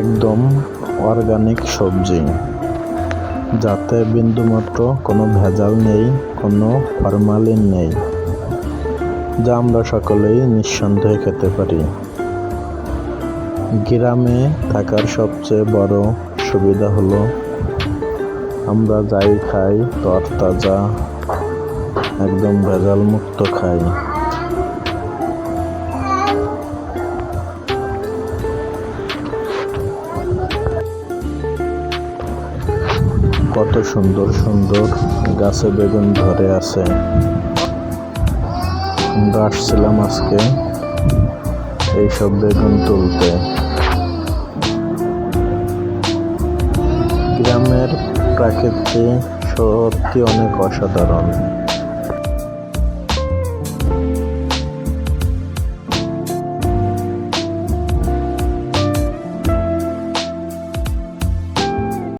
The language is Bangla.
একদম অর্গানিক সবজি, যাতে বিন্দুমাত্র কোনো ভেজাল নেই, কোনো ফরমালিন নেই, যা আমরা সকলেই নিঃসন্দেহে খেতে পারি। গ্রামে থাকার সবচেয়ে বড় সুবিধা হলো আমরা যাই খাই তরতাজা, একদম ভেজাল মুক্ত খাই। কত সুন্দর সুন্দর গাছে বেগুন ধরে আছে। আমরা আসছিলাম আজকে এইসব বেগুন তুলতে। গ্রামের প্রাকৃতিক সত্যি অনেক অসাধারণ।